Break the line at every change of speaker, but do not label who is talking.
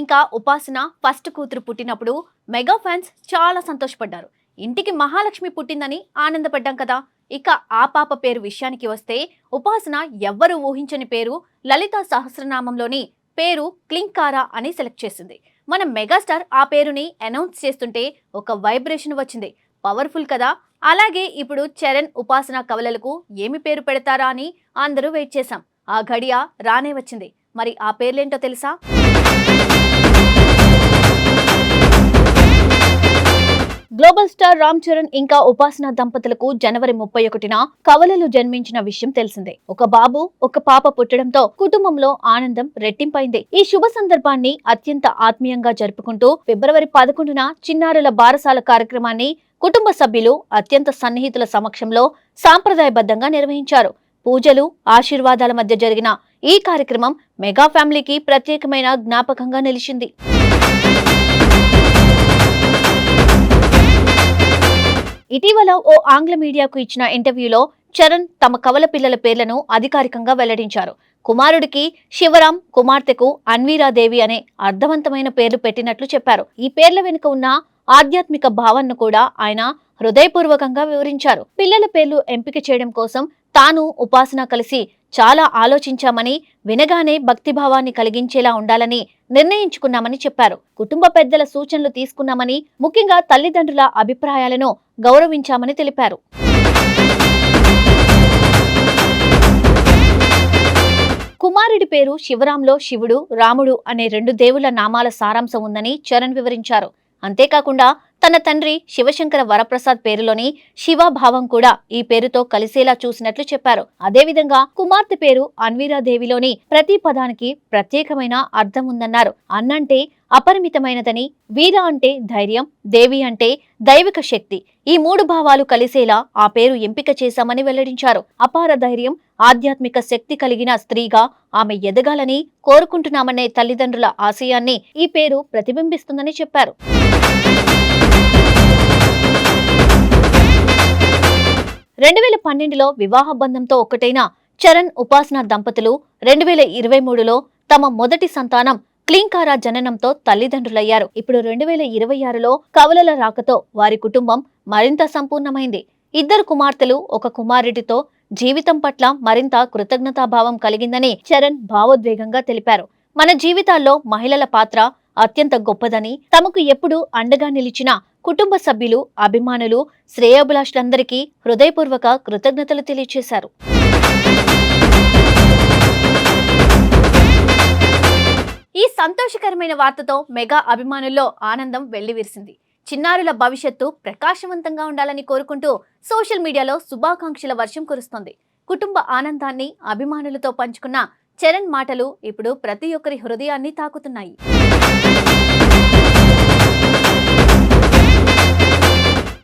ఇంకా ఉపాసన ఫస్ట్ కూతురు పుట్టినప్పుడు మెగా ఫ్యాన్స్ చాలా సంతోషపడ్డారు. ఇంటికి మహాలక్ష్మి పుట్టిందని ఆనందపడ్డాం కదా. ఇక ఆ పాప పేరు విషయానికి వస్తే ఉపాసన ఎవ్వరూ ఊహించని పేరు లలిత సహస్రనామంలోని పేరు క్లింకారా అని సెలెక్ట్ చేసింది. మన మెగాస్టార్ ఆ పేరుని అనౌన్స్ చేస్తుంటే ఒక వైబ్రేషన్ వచ్చింది. పవర్ఫుల్ కదా. అలాగే ఇప్పుడు చరణ్ ఉపాసన కవలలకు ఏమి పేరు పెడతారా అని అందరూ వెయిట్ చేశాం. ఆ ఘడియ రానే వచ్చింది. మరి ఆ పేర్లేంటో తెలుసా? గ్లోబల్ స్టార్ రామ్ చరణ్ ఇంకా ఉపాసన దంపతులకు జనవరి ముప్పై ఒకటిన కవలలు జన్మించిన విషయం తెలిసిందే. ఒక బాబు ఒక పాప పుట్టడంతో కుటుంబంలో ఆనందం రెట్టింపైంది. ఈ శుభ సందర్భాన్ని అత్యంత ఆత్మీయంగా జరుపుకుంటూ ఫిబ్రవరి పదకొండున చిన్నారుల బారసాల కార్యక్రమాన్ని కుటుంబ సభ్యులు అత్యంత సన్నిహితుల సమక్షంలో సాంప్రదాయబద్ధంగా నిర్వహించారు. పూజలు ఆశీర్వాదాల మధ్య జరిగిన ఈ కార్యక్రమం మెగా ఫ్యామిలీకి ప్రత్యేకమైన జ్ఞాపకంగా నిలిచింది. ఇటీవల ఓ ఆంగ్ల మీడియాకు ఇచ్చిన ఇంటర్వ్యూలో చరణ్ తమ కవల పిల్లల పేర్లను అధికారికంగా వెల్లడించారు. కుమారుడికి శివరాం కుమార్తెకు అన్వీరాదేవి అనే అర్థవంతమైన పేర్లు పెట్టినట్లు చెప్పారు. ఈ పేర్ల వెనుక ఉన్న ఆధ్యాత్మిక భావనను కూడా ఆయన హృదయపూర్వకంగా వివరించారు. పిల్లల పేర్లు ఎంపిక చేయడం కోసం తాను ఉపాసన కలిసి చాలా ఆలోచించామని వినగానే భక్తిభావాన్ని కలిగించేలా ఉండాలని నిర్ణయించుకున్నామని చెప్పారు. కుటుంబ పెద్దల సూచనలు తీసుకున్నామని ముఖ్యంగా తల్లిదండ్రుల అభిప్రాయాలను గౌరవించామని తెలిపారు. కుమారుడి పేరు శివరాంలో శివుడు రాముడు అనే రెండు దేవుళ్ళ నామాల సారాంశం ఉందని చరణ్ వివరించారు. అంతేకాకుండా తన తండ్రి శివశంకర వరప్రసాద్ పేరులోని శివభావం కూడా ఈ పేరుతో కలిసేలా చూసినట్లు చెప్పారు. అదేవిధంగా కుమార్తె పేరు అన్వీరాదేవిలోని ప్రతి పదానికి ప్రత్యేకమైన అర్థం ఉందన్నారు. అన్నంటే అపరిమితమైనదని వీర అంటే ధైర్యం దేవి అంటే దైవిక శక్తి ఈ మూడు భావాలు కలిసేలా ఆ పేరు ఎంపిక చేశామని వెల్లడించారు. అపార ధైర్యం ఆధ్యాత్మిక శక్తి కలిగిన స్త్రీగా ఆమె ఎదగాలని కోరుకుంటున్నామనే తల్లిదండ్రుల ఆశయాన్ని ఈ పేరు ప్రతిబింబిస్తుందని చెప్పారు. రెండు వేల పన్నెండులో వివాహ బంధంతో ఒక్కటైన చరణ్ ఉపాసన దంపతులు రెండు వేల ఇరవై మూడులో తమ మొదటి సంతానం క్లీంకారా జననంతో తల్లిదండ్రులయ్యారు. ఇప్పుడు రెండు వేల ఇరవై ఆరులో కవలల రాకతో వారి కుటుంబం మరింత సంపూర్ణమైంది. ఇద్దరు కుమార్తెలు ఒక కుమారుడితో జీవితం పట్ల మరింత కృతజ్ఞతాభావం కలిగిందని చరణ్ భావోద్వేగంగా తెలిపారు. మన జీవితాల్లో మహిళల పాత్ర అత్యంత గొప్పదని తమకు ఎప్పుడూ అండగా నిలిచిన కుటుంబ సభ్యులు అభిమానులు శ్రేయోభిలాషులందరికీ హృదయపూర్వక కృతజ్ఞతలు తెలియజేశారు ఈ సంతోషకరమైన వార్తతో మెగా అభిమానుల్లో ఆనందం వెల్లివిరిసింది. చిన్నారుల భవిష్యత్తు ప్రకాశవంతంగా ఉండాలని కోరుకుంటూ సోషల్ మీడియాలో శుభాకాంక్షల వర్షం కురుస్తోంది. కుటుంబ ఆనందాన్ని అభిమానులతో పంచుకున్న చరణ్ మాటలు ఇప్పుడు ప్రతి ఒక్కరి హృదయాన్ని తాకుతున్నాయి.